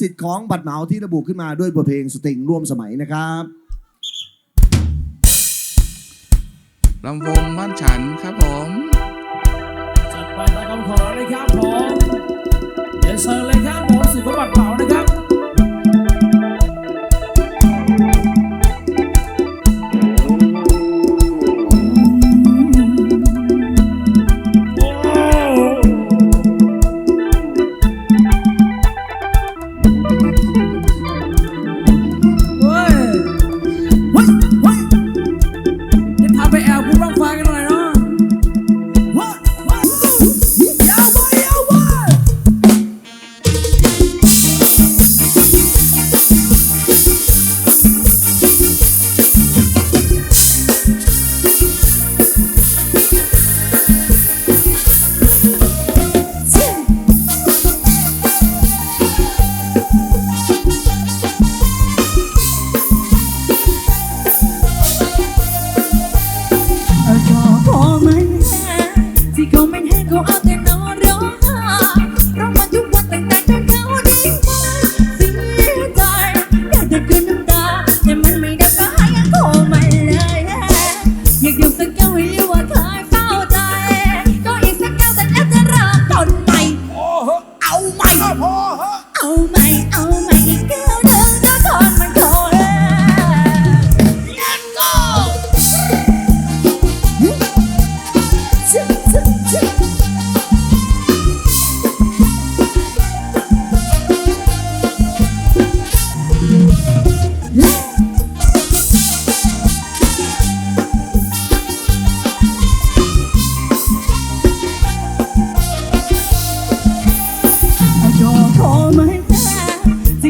สิทธิ์ของบัตรเหมาที่ระบุขึ้นมาด้วยบทเพลงสตริงร่วมสมัยนะครับลำวงบ้านฉันครับผมจัดไปตามคำขอเลยครับผมเดี๋ยวเชิญเลยครับผมสิทธิ์ของบัตรเหมานะครับ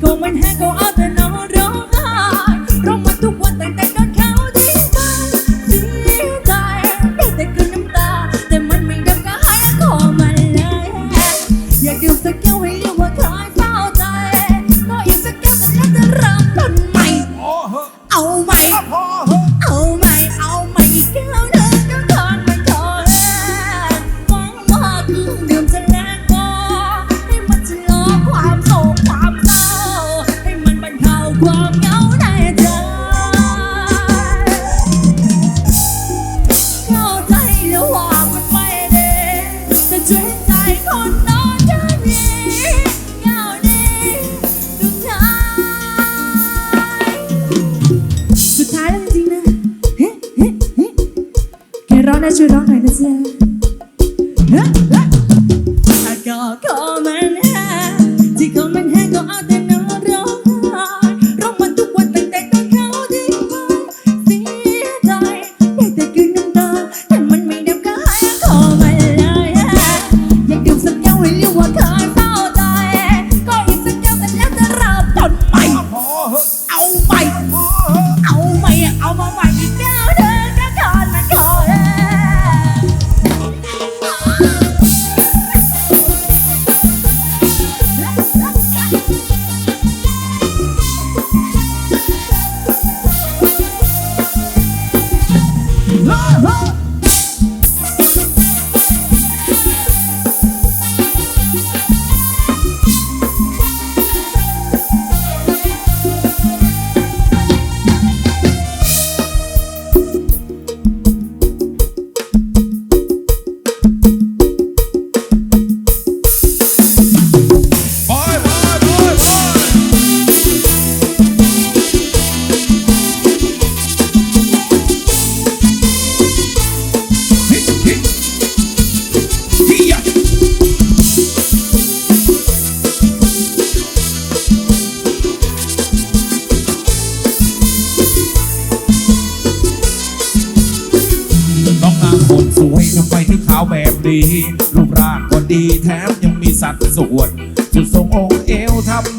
go and go out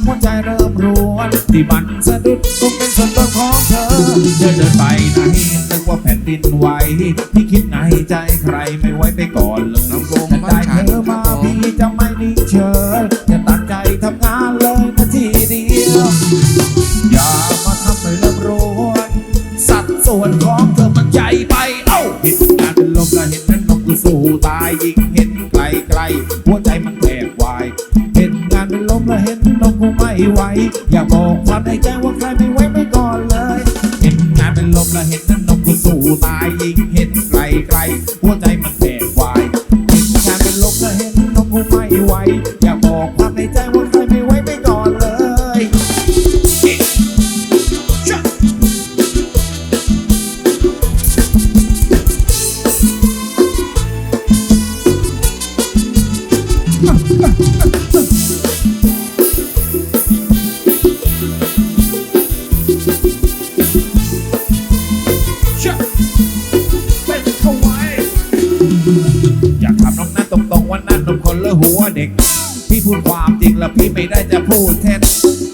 หัวใจเริ่มรวนที่มันสะดุดคงเป็นส่วนตัวของเธอเธอเดินไปไหนนึกว่าแผ่นดินไหวที่คิดในใจใคร ไม่ไหวอย่าบอกความในใจว่าใครไม่ไว้ไม่ก่อนเลย เห็นงานเป็นลมแล้วเห็นน้ำนมกูสู้ตายยิ่งเห็นไกลไกลหัวใจมันแตกวายเห็นงานเป็นลมแล้วเห็นนมกูไม่ไหว คนละหัวเด็ก พี่พูดความจริงแล้วพี่ไม่ได้จะพูดเท็จ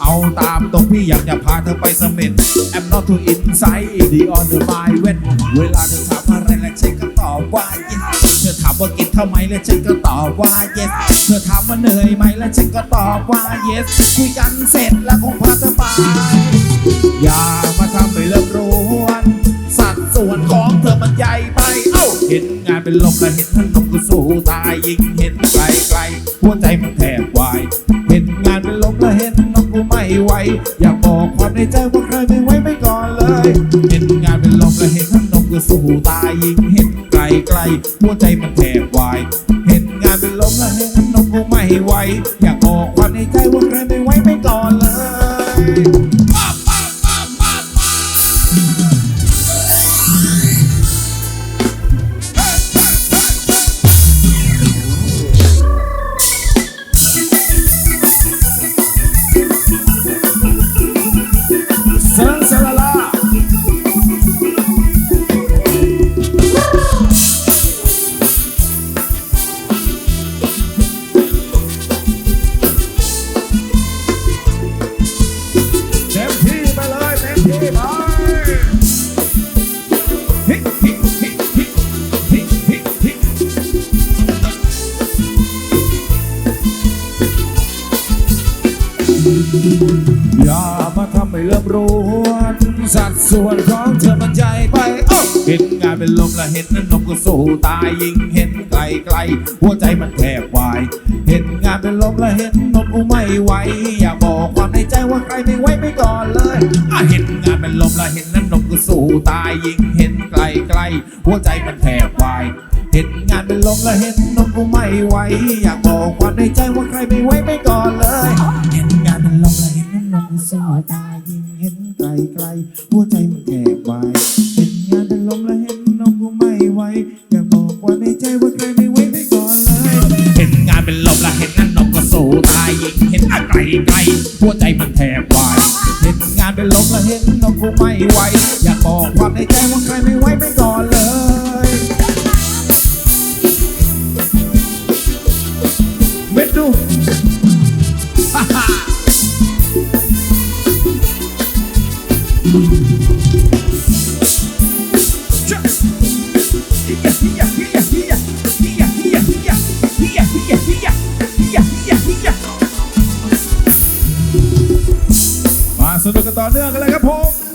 เอาตามตรงพี่อยากจะพาเธอไปสม็ด I'm not too inside the on the my w e n เวลาเธอถามอะไรแล้วฉันก็ตอบว่า yes เธอถามว่ากินเท่าไหมแล้วฉันก็ตอบว่า yes เธอถามว่าเหนื่อยไหมแล้วฉันก็ตอบว่า yes คุยกันเสร็จแล้วคงพาเธอไป อย่ามาทำให้เลิกรวนสัดส่วนของเธอมันใหญ่ไป เอ้า เห็นงานเป็นลมและเห็นท่านนมก็สู้ตายยิ่งเห็น ใจมันแทบวาย เห็นงานเป็นลมและเห็นน้องกูไม่ไหว อยากบอกความในใจว่าใครไม่ไหวไม่ก่อนเลย เห็นงานเป็นลมและเห็นท่านนมก็สู้ตายยิ่งเห็นไกลไกลหัวใจมันแทบวาย เห็นงานเป็นลมและเห็นน้องกูไม่ไหว อยากบอกความในใจว่า ส่วนของเธอมันใหญ่ไปเอ้เห็นงานเป็นลมและเห็นนั้นนมก็สู้ตายยิ่งเห็นไกลไกลหัวใจมันแทบวาย เห็นงานเป็นลมและเห็นนมกูไม่ไหวอยากบอกความในใจว่าใครไม่ไหวไม่ก่อนเลยเห็นงานเป็นลมและเห็นนั้นนมก็สู้ตายยิ่งเห็นไกลไกลหัวใจมันแทบวายเห็นงานเป็นลมและเห็นนมกูไม่ไหวอยากบอกความในใจว่าใครไม่ไหวไม่ก่อนเลย เห็นงานเป็นลมและเห็นน้ำนมสู้ตายยิ่ง ไกลไกล หัวใจมันแอบวเห็นงานเป็นลมและเห็นน้องกูไม่ไหวอยากบอกว่าในใจว่าใครไม่ไว้ไม่ก่อนเลย เห็นงานเป็นลมและเห็นนั่นนองก็โศกตายยิงเห็นไกลไกลหัวใจมันแทบวายเห็นงานเป็นลมและเห็นน้องกูไม่ไหวอยาก สนุกกันต่อเนื่องกันเลยครับผม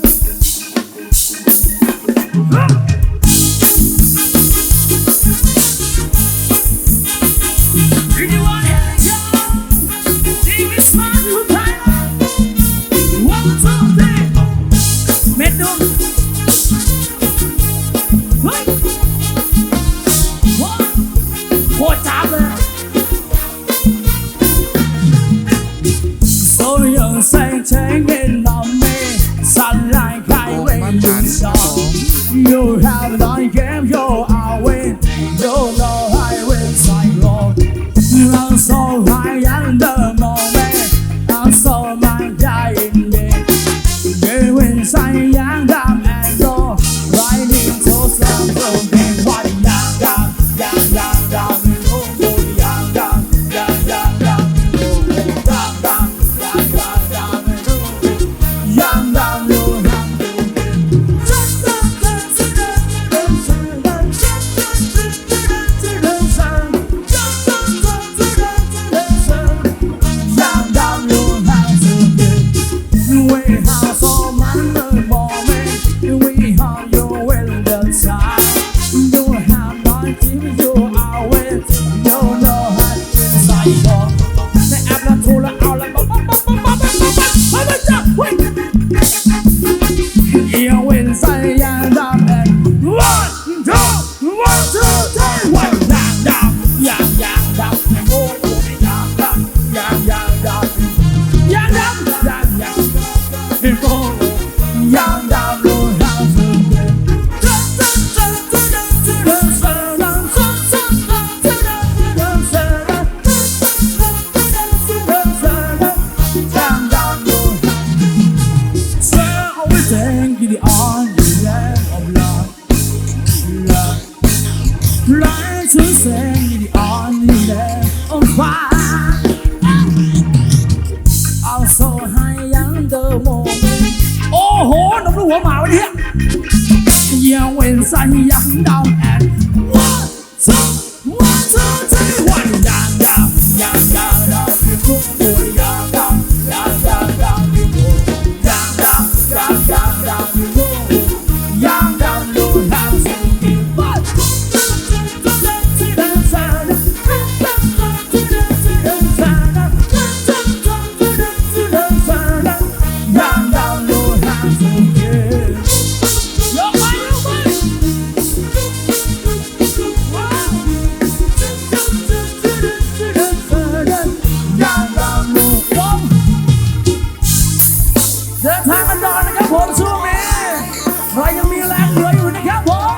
ใครยังมีแรงเหลืออยู่นะครับผม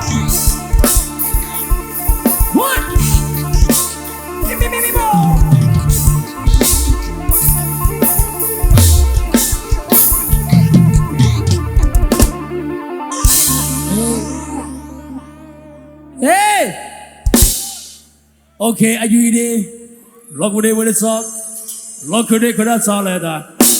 วันมิมิมิมิโบเฮ้โอเคอายุดีล็อกวันนี้วันนี้สองล็อกคืนนี้คืนนั้นสองเลยนะ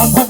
one, one.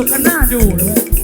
นุกกันหน้าดูเลย